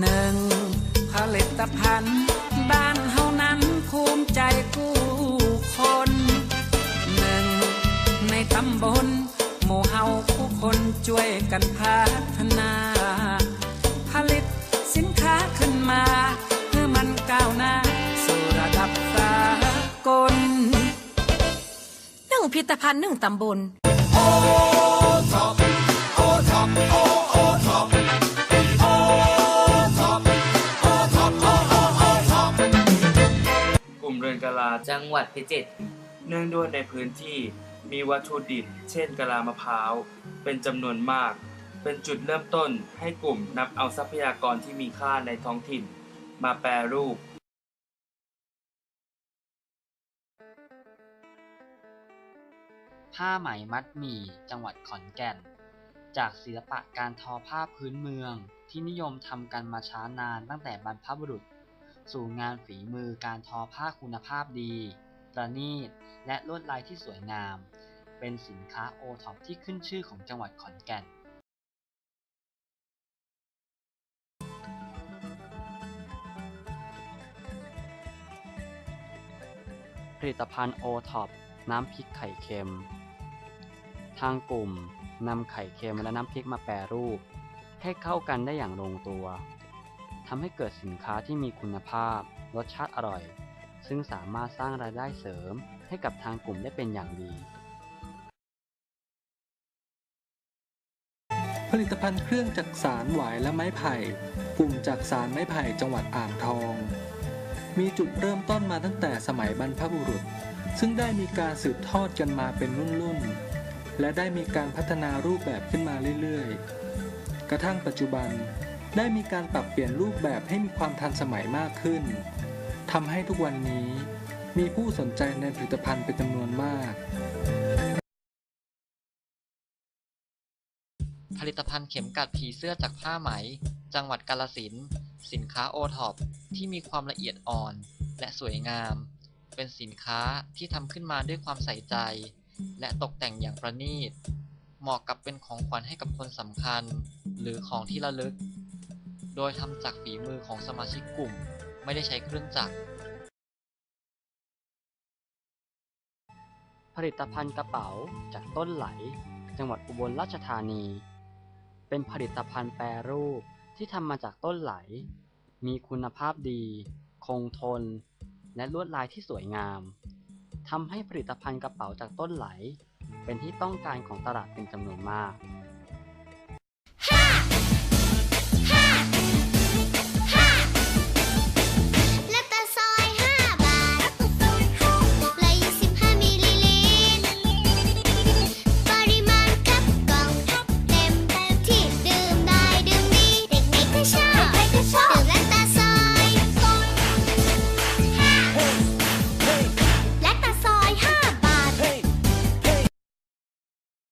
หนึ่งผลิตภัณฑ์ บ้านเฮานั้นภูมิใจกู้คนหนึ่งในตำบลหมู่เฮาผู้คนช่วยกันพัฒนาผลิตสินค้าขึ้นมาเพื่อมันก้าวหน้าสู่ระดับสากลหนึ่งพิพิธภัณฑ์หนึ่งตำบลกลุ่มเรือ กะลาจังหวัดพิจิตรเนื่องด้วยในพื้นที่มีวัตถุดิบเช่นกะลามะพร้าว เป็นจำนวนมาก เป็นจุดเริ่มต้นให้กลุ่มนับเอาทรัพยากรที่มีค่าในท้องถิ่น มาแปรรูป ผ้าไหมมัดหมี่จังหวัดขอนแก่น จากศิลปะการทอผ้าพื้นเมืองที่นิยมทำกันมาช้านานตั้งแต่บรรพบุรุษ สู่งานฝีมือการทอผ้าคุณภาพดี ประณีต และลวดลายที่สวยงาม เป็นสินค้าโอท็อปที่ขึ้นชื่อของจังหวัดขอนแก่นผลิตภัณฑ์โอท็อปน้ำพริกไข่เค็ม ทางกลุ่มนำไข่เค็มและน้ำพริกมาแปรรูป ให้เข้ากันได้อย่างลงตัว ทำให้เกิดสินค้าที่มีคุณภาพ รสชาติอร่อย ซึ่งสามารถสร้างรายได้เสริมให้กับทางกลุ่มได้เป็นอย่างดี ผลิตภัณฑ์เครื่องจักสารหวายและไม้ไผ่กลุ่มจักสารไม้ไผ่จังหวัดอ่างทอง มีจุดเริ่มต้นมาตั้งแต่สมัยบรรพบุรุษ ซึ่งได้มีการสืบทอดกันมาเป็นรุ่นๆและได้มีการพัฒนารูปแบบขึ้นมาเรื่อยๆ กระทั่งปัจจุบัน ได้มีการปรับเปลี่ยนรูปแบบให้มีความทันสมัยมากขึ้นทำให้ทุกวันนี้มีผู้สนใจในผลิตภัณฑ์เป็นจำนวนมาก ผลิตภัณฑ์เข็มกัดผีเสื้อจากผ้าไหม จังหวัดกาลสินสินค้าโอท็อปที่มีความละเอียดอ่อน และสวยงาม เป็นสินค้าที่ทำขึ้นมาด้วยความใส่ใจ และตกแต่งอย่างประณีต เหมาะกับเป็นของขวัญให้กับคนสำคัญ หรือของที่ระลึก โดยทำจากฝีมือของสมาชิกกลุ่ม ไม่ได้ใช้เครื่องจักร ผลิตภัณฑ์กระเป๋าจากต้นไหล จังหวัดอุบลราชธานี เป็นผลิตภัณฑ์แปรรูปที่ทำมาจากต้นไหล มีคุณภาพดี คงทน และลวดลายที่สวยงามทำให้ผลิตภัณฑ์กระเป๋าจากต้นไหล เป็นที่ต้องการของตลาดเป็นจำนวนมาก